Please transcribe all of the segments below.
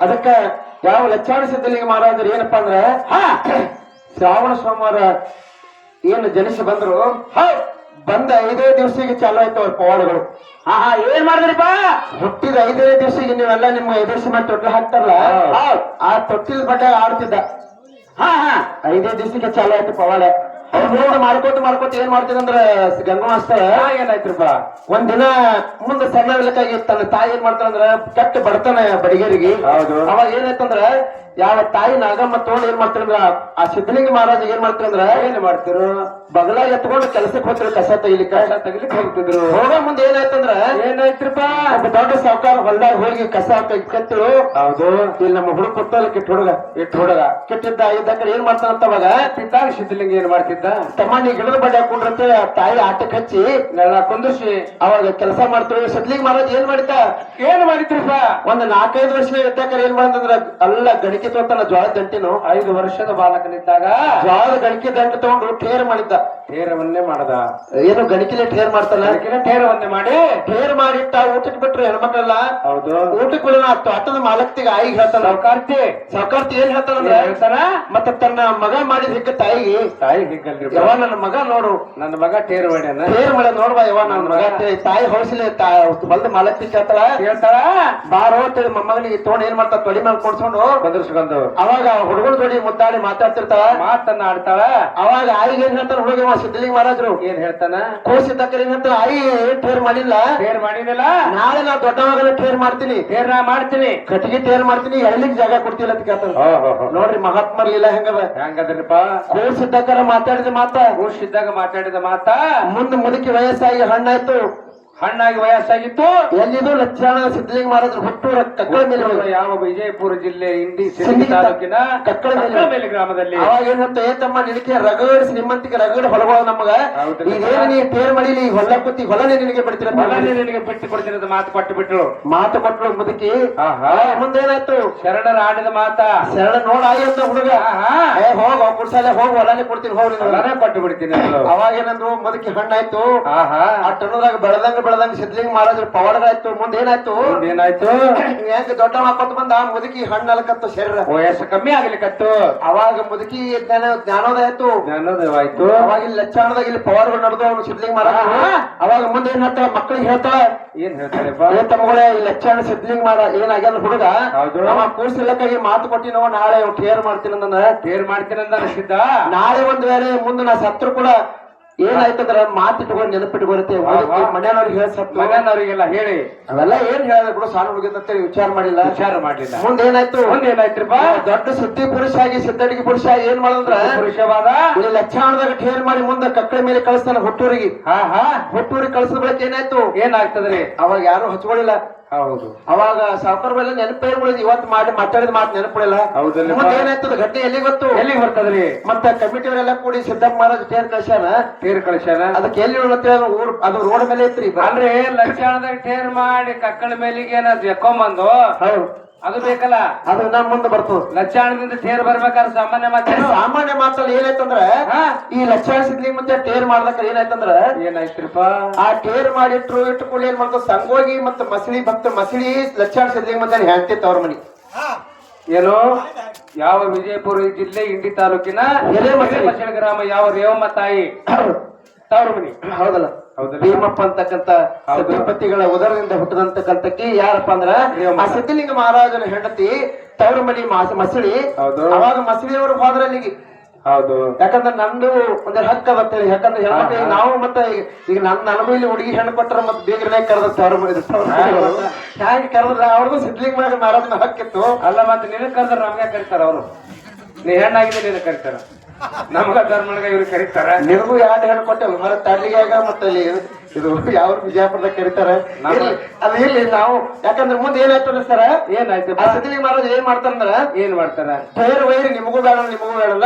ಅದಕ್ಕ ಯಾವ ಲಚ್ಚಾಣ ಸಿದ್ಧಲಿಂಗ ಮಹಾರಾಜರು ಏನಪ್ಪಾ ಅಂದ್ರ ಹಾ. ಶ್ರಾವಣ ಸೋಮವಾರ ಏನು ಜನಿಸಿ ಬಂದ್ರು ಬಂದ ಐದೇ ದಿವಸಿಗೆ ಚಾಲು ಆಯ್ತು ಅವ್ರ ಪವಾಡಗಳು. ಹಾ ಏನ್ ಮಾಡಿದ್ರಿಪ್ಪ? ಹುಟ್ಟಿದ ಐದೇ ದಿವಸಿಗೆ ನೀವೆಲ್ಲ ನಿಮ್ಮ ಎದುರಿಸಿ ಮಾಡಿ ತೊಟ್ಲು ಹಾಕ್ತಾರಲ್ಲ ಆ ತೊಟ್ಟಿಲ್ ಬಟ್ಟೆ ಆಡ್ತಿದ್ದ. ಹಾ ಹಾ. ಐದೇ ದಿವಸಕ್ಕೆ ಚಾಲು ಆಯ್ತು ಪವಾಡ. ನೋಡಿ ಮಾಡ್ಕೋತ ಮಾಡ್ಕೋತ ಏನ್ ಮಾಡ್ತಿದಂದ್ರ ಗಂಗಾ ಮಾಸ್ತರ್ ಏನಾಯ್ತ್ರಪ್ಪ? ಒಂದ್ ದಿನ ಮುಂದೆ ಸಣ್ಣಕ್ಕಾಗಿ ತನ್ನ ತಾಯಿ ಏನ್ ಮಾಡ್ತಾರಂದ್ರ ಕೆಟ್ಟ ಬಡತನ ಬಡಿಗೇರಿಗೆ. ಹೌದು. ಅವಾಗ ಏನಾಯ್ತಂದ್ರ ಯಾವ ತಾಯಿ ನಾಗಮ್ಮ ತಗೊಂಡ್ ಏನ್ ಮಾಡ್ತಿರಂದ್ರ ಆ ಸಿದ್ಧಲಿಂಗ ಮಹಾರಾಜ ಏನ್ ಮಾಡ್ತಿರಂದ್ರ ಏನ್ ಮಾಡ್ತಿರು? ಬಗಲ ಎತ್ಕೊಂಡು ಕೆಲಸಕ್ಕೆ ಹೋಗ್ತಿರು ಕಸ ತೆಗಿಲಿಕ್ಕ. ತೆಗಿಲಿಕ್ಕೆ ಹೋಗ್ತಿದ್ರು. ಹೋಗೋ ಮುಂದೆ ಏನಾಯ್ತಂದ್ರ ಏನಾಯ್ತ್ರಪ್ಪ? ಒಬ್ಬ ದೊಡ್ಡ ಸಾವುಕಾರ ಹೊಲ್ದಾಗ ಹೋಗಿ ಕಸ ಕತ್ತರು ಹೌದು. ಇಲ್ಲಿ ನಮ್ಮ ಹುಡುಗ ಕೊತ್ತಲ್ಲ ಕೆಟ್ಟ ಹುಡುಗ ಇಟ್ ಹುಡುಗ. ಕೆಟ್ಟಿದ್ದ ಇದ್ದಕ್ಕ ಏನ್ ಮಾಡ್ತಾನಂತ ಅವಾಗ ತಿದ್ದಾಗ ಸಿದ್ಧಲಿಂಗ ಏನ್ ಮಾಡ್ತಿದ್ದ? ತಮ್ಮ ನೀ ಗಿಡದ ಬಡ್ಡೆ ಹಾಕೊಂಡ್ರಂತೆ ಆ ತಾಯಿ ಆಟಕ್ಕೆ ಹಚ್ಚಿ ನೆಲ ಕುಂದಿಸಿ ಅವಾಗ ಕೆಲಸ ಮಾಡ್ತಿರು. ಸಿದ್ಧಲಿಂಗ ಮಹಾರಾಜ್ ಏನ್ ಮಾಡಿದ್ದ? ಏನ್ ಮಾಡಿದ್ರಪ್ಪ? ಒಂದ್ ನಾಲ್ಕೈದು ವರ್ಷ ಇರ್ತಾಕ ಏನ್ ಮಾಡ್ತಂದ್ರ ಅಲ್ಲ ಗಣಿಕೆ ತೊಗೊಂತಾನ ಜ್ವಾಳದ ದಂಟಿನು ಐದು ವರ್ಷದ ಬಾಲಕನಿದ್ದಾಗ ಜ್ವಾಳದ ಗಣಿಕೆ ದಂಟು ತಗೊಂಡು ಠೇರ್ ಮಾಡಿದ್ದ. ಠೇರವನ್ನೇ ಮಾಡದ. ಏನು ಗಣಿಕೆಲೆ ಠೇರ್ ಮಾಡ್ತಾನ ಠೇರವನ್ನೇ ಮಾಡಿ. ಠೇರ್ ಮಾಡಿಟ್ಟ ಊಟಕ್ಕೆ ಬಿಟ್ರು ಹೆಣ್ಮಕ್ಳೆಲ್ಲ? ಹೌದು. ಊಟಕ್ಕೆ ಬಿಡೋಣ ತೋಟದ ಮಾಲಕ್ತಿಗೆ ಆಯಿಗೆ ಹೇಳ್ತಾನ. ಸೌಕಾರ್ತಿ. ಸೌಕಾರ್ತಿ ಏನ್ ಹೇಳ್ತಾನಂದ್ರ? ಏನ್ ಹೇಳ್ತಾನ? ಮತ್ತೆ ತನ್ನ ಮಗ ಮಾಡಿದ ಹಿಕ್ಕ ತಾಯಿಗೆ. ತಾಯಿ ಹಿಗ್ಗಲ್ರಿ ಯಾವ ನನ್ನ ಮಗ ನೋಡು. ನನ್ನ ಮಗ ಠೇರ್ ಮಾಡ್ಯಾನ ಠೇರ್ ಮಾಡ ನೋಡ್ಬಾ ಯಾವ ನನ್ನ ಮಗ ತಾಯಿ ಹೊಳಸಿಲೆ ಬಲ್ದ ಮಾಲಕ್ತಿ ಕೇಳ್ತಾಳ? ಹೇಳ್ತಾಳ ಬಾರೋ ಅಂತೇಳಿ ಮೊಮ್ಮಗನಿಗೆ ತೋಣ ಏನ್ ಮಾಡ್ತಾ ತೊಳಿ ಮೇಲೆ ಕೊಡ್ಸ್ಕೊಂಡು ಬಂದಿರ್ಸ್ಕೊಂಡು ಅವಾಗ ಹುಡುಗನ ಜೋಡಿ ಮುದ್ದಾಡಿ ಮಾತಾಡ್ತಿರ್ತಾಳ? ಮಾತನ್ನ ಆಡ್ತಾಳ ಅವಾಗ ಆಯಿಗೆ ಏನ್ ಹೇಳ್ತಾನ ಹುಡುಗಿ ಮಾ ಸಿದ್ಧಲಿಂಗ ಮಹಾರಾಜರು. ಏನ್ ಹೇಳ್ತಾನ? ಕೋಸಿದ್ದಕ್ಕ ಏನ್ ಹೇಳ್ತಾರ ಆಯಿ ಟೇರ್ ಮಾಡಿಲ್ಲ. ಟೇರ್ ಮಾಡಿದಿಲ್ಲ ನಾಳೆ ನಾ ದೊಡ್ಡವಾಗ ಟೇರ್ ಮಾಡ್ತೀನಿ. ಟೇರ್ ನಾ ಮಾಡ್ತೀನಿ. ಕಟ್ಟಿಗೆ ಟೇರ್ ಮಾಡ್ತೀನಿ. ಎಳ್ಳಿಗೆ ಜಾಗ ಕೊಡ್ತಿಲ್ಲ ಅಂತ ಕೇಳ್ತಾರ ಹೋ ಹೋ ಹೋ. ನೋಡ್ರಿ ಮಹಾತ್ಮರ ಲೀಲಾ ಹೆಂಗದ? ಹೆಂಗದ್ರಿಪ್ಪ? ಕೋಸಿದ್ದಕ್ಕರ ಮಾತಾಡಿದ ಮಾತ. ಕೂಸಿದ್ದಾಗ ಮಾತಾಡಿದ ಮಾತಾ. ಮುಂದ್ ಮುದುಕಿ ವಯಸ್ಸಾಗಿ ಹಣ್ಣಾಯ್ತು. ಹಣ್ಣಾಗಿ ವಯಸ್ಸಾಗಿತ್ತು. ಎಲ್ಲಿದು ಲಕ್ಷಣ ಸಿದ್ಧಲಿಂಗ ಮಹಾರಾಜರು ಹುಟ್ಟೂರ ಕಕ್ಕಳ ಮೇಲೆ ಯಾವ ವಿಜಯಪುರ ಜಿಲ್ಲೆ ಇಂಡಿ ತಾಲೂಕಿನ ಕಕ್ಕಳ ಮೇಲೆ. ಗ್ರಾಮದಲ್ಲಿ. ಅವಾಗ ಏನಂತ ಏ ತಮ್ಮ ನಿನಗೆ ರಗಡಿಸಿ ನಿಮ್ಮಂತಿಗೆ ರಗಡ್ ಹೊಲಗಳ ನಮಗ. ಈಗೇನು ನೀ ಪೇರ್ ಮಡಿಲಿ ಹೊಲ ಕೂತಿ ಹೊಲನೇ ನಿನಗೆ ಬಿಡ್ತೀರ ಹೊಲನೇ ನಿನಗೆ ಬಿಟ್ಟು ಕೊಡ್ತೀನಿ ಅಂತ ಮಾತು ಕೊಟ್ಟು ಬಿಟ್ಟಳು ಮಾತು ಕೊಟ್ಟಳು ಮುದುಕಿ. ಆಹಾ. ಮುಂದೇನಾಯ್ತು? ಶರಣರ ಆಡಿದ ಮಾತಾ. ಶರಣ ನೋಡ ಅಂತ ಹುಡುಗ. ಹೋಗ ಕುಡ್ಸಾಲೆ ಹೋಗ್ ಹೊಲನೆ ಕೊಡ್ತೀನಿ ಹೋಗ್ರಿ ಹೊಲನೆ ಕೊಟ್ಟು ಬಿಡ್ತೀನಿ. ಅವಾಗ ಏನಂದ್ರು ಮುದುಕಿ ಹಣ್ಣಾಯ್ತು. ಆ ಟಣ್ಣದಾಗ ಬೆಳೆದಂಗ ಬೆಳೆದಂಗ ಸಿದ್ಧಲಿಂಗ ಪವರ್ ಪವಾಡಗಳಾಯ್ತು ಮುಂದೆ ಏನಾಯ್ತು? ಏನಾಯ್ತು? ಹೆಂಗ್ ದೊಡ್ಡ ಹಾಕೋತ ಬಂದ ಮುದುಕಿ ಹಣ್ಣು ಅಲ್ಕತ್ತು ಶರೀರ. ವಯಸ್ಸು ಕಮ್ಮಿ ಆಗ್ಲಿಕ್ಕತ್ತು ಅವಾಗ ಮುದುಕಿ ಜ್ಞಾನ ಜ್ಞಾನೋದಯ ಆಯ್ತು. ಜ್ಞಾನೋದಯವಾಯ್ತು ಅವಾಗ ಇಲ್ಲಿ ಲಕ್ಷಣದಾಗ ಇಲ್ಲಿ ಪವಾಡಗಳು ನಡೆದು ಅವನು ಸಿದ್ಧಲಿಂಗ ಮಹಾರಾಜ ಅವಾಗ ಮುಂದೆ ಏನ್ ಹೇಳ್ತಾಳ? ಮಕ್ಕಳಿಗೆ ಹೇಳ್ತಾಳ. ಏನ್ ಹೇಳ್ತಾರೆ ತಮ್ಮಗಳ ಈ ಲಕ್ಷಣ ಸಿದ್ಧಲಿಂಗ ಮಾಡ ಏನಾಗ್ಯಾನ ಹುಡುಗ? ಹೌದು. ಅವ ಕೂರ್ಸಿಲ್ಲಕ್ಕಾಗಿ ಮಾತು ಕೊಟ್ಟಿನವ ನಾಳೆ ಕೇರ್ ಟೇರ್ ಮಾಡ್ತೀನಿ ಅಂದನ. ಟೇರ್ ಮಾಡ್ತೀನಿ ಅಂದ ಸಿದ್ಧ? ನಾಳೆ ಒಂದ್ ವೇಳೆ ಮುಂದೆ ನಾ ಸತ್ರು ಕೂಡ ಏನಾಯ್ತಂದ್ರ ಮಾತು ಇಟ್ಕೊಂಡು ನೆನಪಿಟ್ಕೊಳತ್ತೆ. ಮನೆಯವ್ರಿಗೆ ಹೇಳ ಮನೆಯವ್ರಿಗೆಲ್ಲ ಹೇಳಿ. ಅವೆಲ್ಲ ಏನ್ ಹೇಳಿದ್ರೆ ಕೂಡ ಸಾಲ ಹುಡುಗ ಅಂತೇಳಿ ವಿಚಾರ ಮಾಡಿಲ್ಲ. ವಿಚಾರ ಮಾಡಿಲ್ಲ. ಮುಂದೆ ಏನಾಯ್ತು? ಮುಂದೆ ಏನಾಯ್ತ್ರಿಪ್ಪ? ದೊಡ್ಡ ಸುದ್ದಿ ಪುರುಷ ಆಗಿ ಸಿದ್ದಡಿಗೆ ಪುರುಷ ಏನ್ ಮಾಡಂದ್ರ? ಪುರುಷವಾದ? ಇಲ್ಲಿ ಲಕ್ಷಣದಾಗ ಠೇರ್ ಮಾಡಿ ಮುಂದೆ ಕಕ್ಕಳ ಮೇಲೆ ಕಳಿಸ್ತಾನ ಹುಟ್ಟೂರಿಗೆ. ಹಾ ಹಾ. ಹುಟ್ಟೂರಿಗೆ ಕಳಿಸಿದ ಬಳಿಕ ಏನಾಯ್ತು? ಏನಾಗ್ತದ್ರಿ? ಅವಾಗ ಯಾರು ಹಚ್ಕೊಳ್ಳಿಲ್ಲ. ಹೌದು. ಅವಾಗ ಸಾವುಕಾರ ಮೇಲೆ ನೆನಪೇ ಉಳಿದು ಇವತ್ತು ಮಾಡಿ ಮಾತಾಡಿದ ಮಾತು. ಮುಂದೆ ಏನಾಯ್ತದ ಘಟನೆ ಎಲ್ಲಿ ಗೊತ್ತು ಎಲ್ಲಿ ಬರ್ತದ್ರಿ ಮತ್ತೆ ಕಮಿಟಿಯವರೆಲ್ಲ ಕೂಡಿ ಸಿದ್ದಪ್ಪ ಮಹಾರಾಜ್ ಟೇರ್ ಕಳ್ಸ್ಯಾನ ಟೇರ್ ಕಳಿಸ್ಯಾನ ಅದಕ್ಕೆ ಎಲ್ಲಿ ಅದು ಊರ್ ಅದು ರೋಡ್ ಮೇಲೆ ಐತ್ರಿ ಅಂದ್ರೆ ಲಕ್ಷಣದಾಗ ಟೇರ್ ಮಾಡಿ ಕಕ್ಕಳ ಮೇಲಿಗೆ ಏನಾದ್ರು ಎಕ್ಕೊಂಬಂದು ಹೌದು. ಅದು ಬೇಕಲ್ಲ? ಅದು ನಮ್ ಮುಂದೆ ಬರ್ತದ. ಲಕ್ಷಾಣದಿಂದ ತೇರ್ ಬರ್ಬೇಕಾದ್ರೆ ಸಾಮಾನ್ಯ ಮಾತು ಸಾಮಾನ್ಯ ಮಾತಲ್ಲಿ ಏನಾಯ್ತಂದ್ರ? ಈ ಲಕ್ಷಣ ಸಿದ್ಲಿ ಮುಂದೆ ಟೇರ್ ಮಾಡ್ದಕ್ಕ ಏನಾಯ್ತಂದ್ರ ಏನಾಯ್ತ್ರಿಪ್ಪ? ಆ ಟೇರ್ ಮಾಡಿಟ್ರು ಇಟ್ಟುಕೊಳ್ಳಿ ಏನ್ ಮಾಡ್ತಾವ ಸಂಗೋಗಿ ಮತ್ತೆ ಮಸಳಿ ಭಕ್ತ ಮಸಳಿ ಲಕ್ಷಣ ಸಿದ್ಲಿ ಮುಂದೆ ಹೇಳ್ತಿತ್ತು ಅವ್ರ ಮನಿ? ಏನು? ಯಾವ ವಿಜಯಪುರ ಜಿಲ್ಲೆ ಇಂಡಿ ತಾಲೂಕಿನ ಎಲೆ ಮಸಳಿ. ಗ್ರಾಮ ಯಾವ ರೇವಮ್ಮ ತಾಯಿ? ತವ್ರ ಮನಿ. ಹೌದಲ್ಲ? ಭೀಮಪ್ಪ ಅಂತಕ್ಕಂತ ಗಣಪತಿಗಳ ಉದರದಿಂದ ಹುಟ್ಟಿದಂತಕ್ಕಂತಕ್ಕಿ ಯಾರಪ್ಪ ಅಂದ್ರ. ಆ ಸಿದ್ಧಲಿಂಗ ಮಹಾರಾಜನ ಹೆಂಡತಿ ತವರ ಮನಿ ಮಾಸ ಮಸಳಿ. ಹೌದು. ಅವಾಗ ಮಸಳಿಯವರು ಹೋದ್ರ ಅಲ್ಲಿಗೆ. ಹೌದು. ಯಾಕಂದ್ರೆ ನಂದು ಒಂದೇ ಹಕ್ಕ ಬರ್ತೇಳಿ ಯಾಕಂದ್ರೆ ಹೆಣ್ಮಕ್ಳಿ. ನಾವು ಮತ್ತೆ ಈಗ- ನನ್ನ ನನ್ ನನಗೂ ಇಲ್ಲಿ ಹುಡುಗಿ ಹೆಣ್ಣು ಕೊಟ್ಟರೆ ಮತ್ತೆ ಬೇಗನೇ ಕರೆದ ಮನಿ ಹ್ಯಾಂಗ ಕರೆದ್ರ ಅವ್ರಿಗೂ ಸಿದ್ಧಲಿಂಗ ಮಹಾರಾಜನ ಹಕ್ಕಿತ್ತು. ಅಲ್ಲ ಮತ್ತೆ ನೀನು ಕರೆದ್ರೆ ನಮ್ಗೆ ಕರಿತಾರ ಅವರು? ನೀ ಹೆಣ್ಣಾಗಿದೆ ನೀನು ಕರೀತಾರ? ನಮಗ ಧರ್ಮಗ ಇವ್ರು ಕರೀತಾರ. ನಿಮಗೂ ಯಾರು ಹೆಣ್ಣು ಕೊಟ್ಟಲ್ಲ ಮರ ತಳ್ಳಿಗಾಗ ಮತ್ತೆ ಅಲ್ಲಿ ಇದು- ಯಾವ ವಿಜಯಪುರದಾಗ ಕರೀತಾರೆ. ಅದು ಇಲ್ಲಿ ನಾವು ಯಾಕಂದ್ರೆ ಮುಂದೆ ಏನಾಯ್ತು ಸರ್? ಏನಾಯ್ತು ಸಿದ್ಧಲಿಂಗ ಮಹಾರಾಜ್ ಏನ್ ಮಾಡ್ತಾರಂದ್ರ ಏನ್ ಮಾಡ್ತಾರ? ಬೇರೆ ವೈರಿ ನಿಮಗೂ ಬೇಡ ನಿಮಗೂ ಬೇಡಲ್ಲ.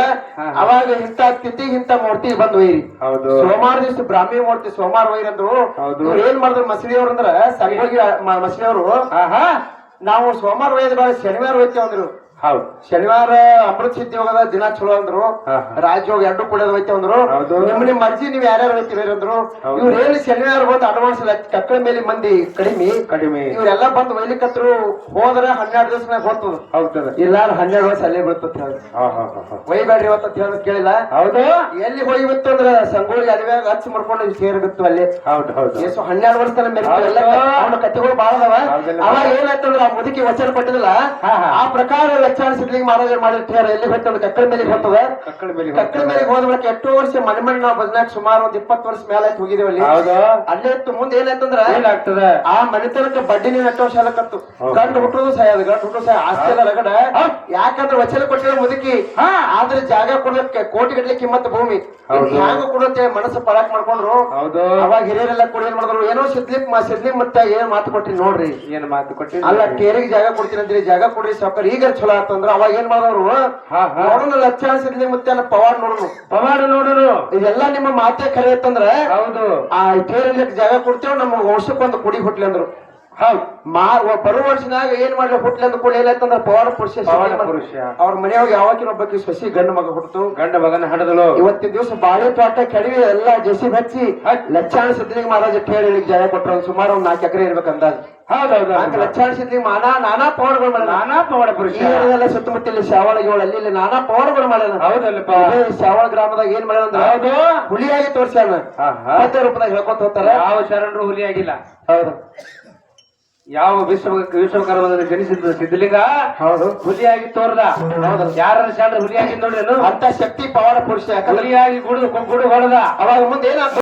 ಅವಾಗ ಇಂತ ಸ್ಥಿತಿ ಇಂತ ಮೂರ್ತಿ ಬಂದ್ ವೈರಿ. ಹೌದು. ಸೋಮವಾರ ದಿವಸ ಬ್ರಾಹ್ಮಿ ಮೂರ್ತಿ ಸೋಮವಾರ ವೈರ್ ಅಂದ್ರು. ಹೌದು. ಏನ್ ಮಾಡಿದ್ರು ಮಸಳಿಯವ್ರು ಅಂದ್ರ ಸರಿಯಾಗಿ ಮಸಳಿಯವರು ಆಹಾ ನಾವು ಸೋಮವಾರ ವೈದ್ಯ ಶನಿವಾರ ವೈದ್ಯ ಅಂದ್ರು. ಹೌದು. ಶನಿವಾರ ಅಮೃತ ಸಿದ್ಧಿ ಹೋಗದ ದಿನ ಚಲೋ ಅಂದ್ರು. ರಾಜ್ಯೋಗ ಎರಡು ಕುಡಿಯೋದು ಹೋಯ್ತು ಅಂದ್ರು. ನಿಮ್ ನಿಮ್ ಮರ್ಜಿ ನೀವ್ ಯಾರ್ಯಾರು ಹೋಯ್ತೀವಿ ಅಂದ್ರು. ಇವ್ರು ಹೇಳಿ ಶನಿವಾರ ಬಂದು ಅಡ್ವಾನ್ಸ್ ಕಕ್ಕಳ ಮೇಲೆ ಮಂದಿ ಕಡಿಮೆ. ಕಡಿಮೆ. ಇವರೆಲ್ಲ ಬಂದು ಒಯ್ಲಿಕತ್ರು ಹೋದ್ರ ಹನ್ನೆರಡು ದಿವಸ ಹೋಗ್ತದ. ಹೌದದ ಇಲ್ಲ ಹನ್ನೆರಡು ವರ್ಷ ಅಲ್ಲೇ ಬೀಳ್ತದ ಹೇಳಿ. ಒಯ್ಬೇಡ್ರಿ ಇವತ್ತ ಅಂತ ಹೇಳೋದ್ ಕೇಳಿಲ್ಲ. ಹೌದು. ಎಲ್ಲಿ ಹೋಗಿಬಿತ್ತು ಅಂದ್ರ ಸಂಗೋಳಿ ಅಲ್ಲಿ ಹಚ್ಚ ಮಾಡ್ಕೊಂಡು ಸೇರ್ಬಿತ್ತು ಅಲ್ಲಿ. ಹೌದು ಹೌದು. ಎಷ್ಟು ಹನ್ನೆರಡು ವರ್ಷ ಅವನ ಕಥೆಗಳು ಬಾಳ ಅದಾವ. ಅವಾಗ ಏನಾಯ್ತಂದ್ರ ಆ ಮುದುಕಿ ವಚನ ಪಟ್ಟಿದಲ್ಲ. ಆ ಪ್ರಕಾರ ಲಕ್ಷಾಣ ಸಿದ್ಲಿಂಗ್ ಮಹಾರಾಜರು ಮಾಡಿರ್ತಾರೆ ಎಲ್ಲಿ ಬರ್ತದೆ ಕಕ್ಕಳ ಮೇಲೆ ಬರ್ತದೆ ಕಕ್ಕಳ ಮೇಲೆ ಹೋದ ಬಳಿಕ ಎಷ್ಟು ವರ್ಷ ಮನೆ ಮನೆ ನಾವು ಭಜನಾಕ್ ಸುಮಾರು ಒಂದ್ ಇಪ್ಪತ್ತು ವರ್ಷ ಮೇಲೆ ಆಯ್ತು ಹೋಗಿದೇವ್ ಅಲ್ಲಿ. ಅಲ್ಲೇ ಇತ್ತು ಮುಂದೆ ಏನಾಯ್ತಂದ್ರ ಏನಾಗ್ತದ? ಆ ಮನೆತನಕ್ಕೆ ಬಡ್ಡಿನೇ ಎಷ್ಟು ಶಾಲಕತ್ತು ಹೌದು. ಗಂಡು ಹುಟ್ಟುದು ಅದು ಗಂಡು ಹುಟ್ಟು ಸಹ. ಆಸ್ತಿ ಎಲ್ಲ ರಗಡ. ಯಾಕಂದ್ರೆ ವಚನ ಕೊಟ್ಟಿರೋ ಮುದುಕಿ. ಆದ್ರೆ ಜಾಗ ಕೊಡಕ್ಕೆ ಕೋಟಿ ಗಟ್ಲೆ ಕಿಮ್ಮತ್ತ ಭೂಮಿ. ಹ್ಯಾಂಗ ಕೊಡುತ್ತೆ ಮನಸ್ಸು ಪರಾಕ್ ಮಾಡ್ಕೊಂಡ್ರು. ಹೌದು. ಅವಾಗ ಹಿರಿಯರೆಲ್ಲ ಕೂಡ ಏನ್ ಮಾಡಿದ್ರು? ಏನೋ ಸಿದ್ಲಿಕ್ ಸಿದ್ಲಿ ಮತ್ತೆ ಏನ್ ಮಾತು ಕೊಟ್ಟಿ ನೋಡ್ರಿ. ಏನ್ ಮಾತು ಕೊಟ್ಟಿ ಅಲ್ಲ ಕೇರಿಗೆ ಜಾಗ ಕೊಡ್ತೀನಿ ಅಂತೀರಿ. ಜಾಗ ಕೊಡ್ರಿ ಸಾವುಕಾರ. ಈಗ ಚಲೋ ಆತಂದ್ರ ಅವಾಗ ಏನ್ ಮಾಡೋರು ನೋಡೋಣ ಲಕ್ಷ ಸಿದ್ಲಿಕ್ ಮತ್ತೆ ಪವಾಡ್ ನೋಡೋಣ ಪವಾಡ ನೋಡುನು ಇದೆಲ್ಲ ನಿಮ್ಮ ಮಾತೆ ಖರೆ ಇತ್ತಂದ್ರ ಹೌದು. ಆ ಕೇರಿಗೆ ಜಾಗ ಕೊಡ್ತೇವೆ ನಮ್ಮ ವರ್ಷಕ್ಕೊಂದು ಕುಡಿ ಹುಟ್ಲಿ ಅಂದ್ರು. ಹೌದು. ಮಾ ವ- ಬರುವ ವರ್ಷನಾಗ ಏನ್ ಮಾಡ್ಲಿ ಹುಟ್ಲಿ ಅಂದ ಕೂಡ ಏನಾಯ್ತಂದ್ರ ಪವಾಡ ಪುರುಷ ಪುರುಷ. ಅವ್ರ ಮನೆಯೊಳಗೆ ಯಾವಾಗಿನ ಒಬ್ಬಕ್ಕೆ ಸಸಿ ಗಂಡ ಮಗ ಹುಟ್ಟಿತು ಗಂಡ ಮಗನ ಹಡದಲು ಇವತ್ತಿನ ದಿವಸ ಬಾಳೆ ತೋಟ ಕೆಡವಿ ಎಲ್ಲ ಜೆಸಿ ಹಚ್ಚಿ ಲಕ್ಷಾಣ ಸಿದ್ಲಿಂಗ ಮಹಾರಾಜ ಕೇಳಿ ಜಾಗ ಕೊಟ್ಟರು ಸುಮಾರು ಒಂದ್ ನಾಲ್ಕು ಎಕರೆ ಇರ್ಬೇಕು ಅಂದಾಜ್ ಹೌದೌದು ಲಕ್ಷಾಣ ಸಿದ್ಲಿಂಗ ನಾನಾ ನಾನಾ ಪವಾಡಗಳು ನಾನಾ ಪವಾಡ ಪುರುಷ. ಈ ಏರಿಯಾದಲ್ಲ ಸುತ್ತಮುತ್ತಲ ಶಾವಳ ಗಿವಳ ಅಲ್ಲಿ ಇಲ್ಲಿ ನಾನಾ ಪವಾಡಗಳು ಮಾಡ್ಯಾನ. ಹೌದಲ್ಲಪ್ಪ. ಶಾವಳ ಗ್ರಾಮದಾಗ ಏನ್ ಮಾಡ್ಯಾನ ಅಂದ್ರ ಹೌದು. ಹುಲಿಯಾಗಿ ತೋರ್ಸ್ಯಾನ. ಮತ್ತೆ ರೂಪದಾಗ ಹೇಳ್ಕೊತ ಹೋಗ್ತಾರ. ಯಾವ ಶರಣರು ಹುಲಿ ಆಗಿಲ್ಲ ಹೌದು. ಯಾವ ವಿಶ್ವ ವಿಶ್ವಕರ್ಮದಲ್ಲಿ ಜನಿಸಿದ ಸಿದ್ಧಲಿಂಗ? ಹೌದು. ಹುಲಿಯಾಗಿ ತೋರ್ದ. ಯಾರ ಶರಣರು ಹುಲಿಯಾಗಿ ನೋಡ್ರೇನು ಅಂತ ಶಕ್ತಿ ಪವರ್ ಪುರುಷ. ಹುಲಿಯಾಗಿ ಗುಡು ಗುಡು ಹೊಡೆದ. ಅವಾಗ ಮುಂದೆ ಏನಾಗ್ತದೆ?